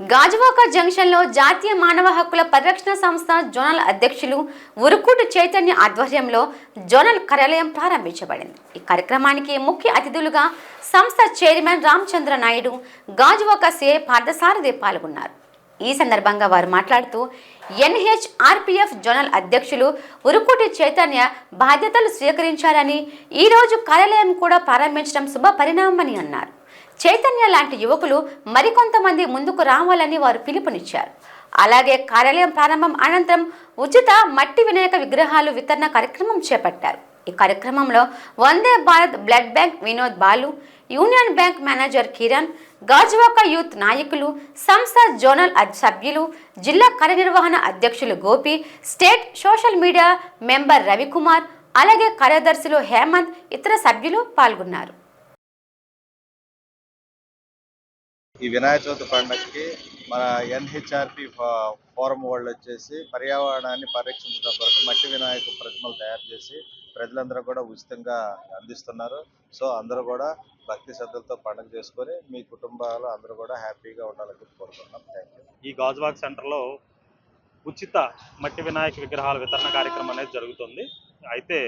గాజువాక జంక్షన్లో జాతీయ మానవ హక్కుల పరిరక్షణ సంస్థ జోనల్ అధ్యక్షులు ఉరుకుటు చైతన్య ఆధ్వర్యంలో జోనల్ కార్యాలయం ప్రారంభించబడింది. ఈ కార్యక్రమానికి ముఖ్య అతిథులుగా సంస్థ చైర్మన్ రామచంద్ర నాయుడు గాజువాక సిఐ పార్థసారథి పాల్గొన్నారు. ఈ సందర్భంగా వారు మాట్లాడుతూ ఎన్హెచ్ ఆర్పిఎఫ్ జోనల్ అధ్యక్షులు ఉరుకుటి చైతన్య బాధ్యతలు స్వీకరించారని ఈరోజు కార్యాలయం కూడా ప్రారంభించడం శుభ పరిణామమని అన్నారు. చైతన్య లాంటి యువకులు మరికొంతమంది ముందుకు రావాలని వారు పిలుపునిచ్చారు. అలాగే కార్యాలయం ప్రారంభం అనంతరం ఉచిత మట్టి వినాయక విగ్రహాలు వితరణ కార్యక్రమం చేపట్టారు. ఈ కార్యక్రమంలో Vande Bharat blood bank Vinod Balu union bank manager Kiran Gajuwaka youth నాయకులు సంస్థ జోనల్ సభ్యులు జిల్లా కార్యనిర్వహణ అధ్యక్షులు Gopi state social media member Ravikumar అలాగే కార్యదర్శులు హేమంత్ ఇతర సభ్యులు పాల్గొన్నారు. ఈ వినాయక చవితి పండుగకి మన ఎన్హెచ్ఆర్పి ఫోరం వాళ్ళు వచ్చేసి పర్యావరణాన్ని పరిరక్షించడం కొరకు మట్టి వినాయక ప్రతిమలు తయారు చేసి ప్రజలందరూ కూడా ఉచితంగా అందిస్తున్నారు. సో అందరూ కూడా భక్తి శ్రద్ధలతో పండుగ చేసుకొని మీ కుటుంబాలు అందరూ కూడా హ్యాపీగా ఉండాలని కోరుకుంటున్నాం. థ్యాంక్ యూ ఈ గాజువాక్ సెంటర్లో ఉచిత మట్టి వినాయక విగ్రహాల వితరణ కార్యక్రమం అనేది జరుగుతుంది. అయితే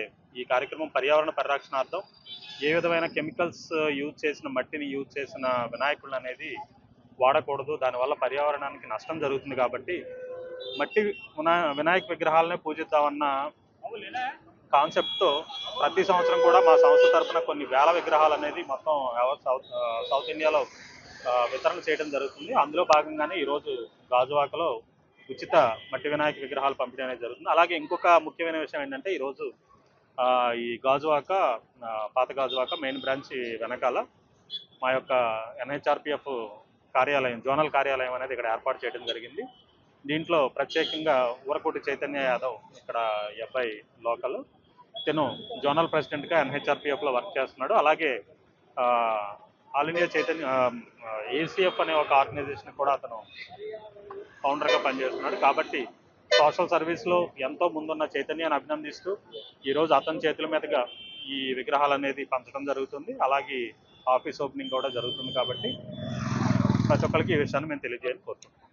ఈ కార్యక్రమం పర్యావరణ పరిరక్షణార్థం ఏ విధమైన కెమికల్స్ యూజ్ చేసిన మట్టిని యూజ్ చేసిన వినాయకులు అనేది వాడకూడదు. దానివల్ల పర్యావరణానికి నష్టం జరుగుతుంది కాబట్టి మట్టి వినాయక విగ్రహాలనే పూజిద్దామన్న కాన్సెప్ట్తో ప్రతి సంవత్సరం కూడా మా సంస్థ తరపున కొన్ని వేల విగ్రహాలు అనేది మొత్తం సౌత్ సౌత్ ఇండియాలో వితరణ చేయడం జరుగుతుంది. అందులో భాగంగానే ఈరోజు గాజువాకలో ఉచిత మట్టి వినాయక విగ్రహాలు పంపిణీ అనేది జరుగుతుంది. అలాగే ఇంకొక ముఖ్యమైన విషయం ఏంటంటే ఈరోజు ఈ గాజువాక పాత గాజువాక మెయిన్ బ్రాంచ్ వెనకాల మా యొక్క ఎన్హెచ్ఆర్పిఎఫ్ కార్యాలయం జోనల్ కార్యాలయం అనేది ఇక్కడ ఏర్పాటు చేయడం జరిగింది. దీంట్లో ప్రత్యేకంగా ఊరకోటి చైతన్య యాదవ్ ఇక్కడ ఈ అబ్బాయి లోకల్. తను జోనల్ ప్రెసిడెంట్గా ఎన్హెచ్ఆర్పిఎఫ్లో వర్క్ చేస్తున్నాడు. అలాగే ఆల్ ఇండియా చైతన్య ఏసీఎఫ్ అనే ఒక ఆర్గనైజేషన్ కూడా అతను ఫౌండర్గా పనిచేస్తున్నాడు. కాబట్టి సోషల్ సర్వీస్లో ఎంతో ముందున్న చైతన్యాన్ని అభినందిస్తూ ఈరోజు అతని చేతుల మీదుగా ఈ విగ్రహాలు అనేది పంచడం జరుగుతుంది. అలాగే ఆఫీస్ ఓపెనింగ్ కూడా జరుగుతుంది కాబట్టి ప్రతి ఒక్కరికి ఈ విషయాన్ని మేము తెలియజేయాలని కోరుతున్నాం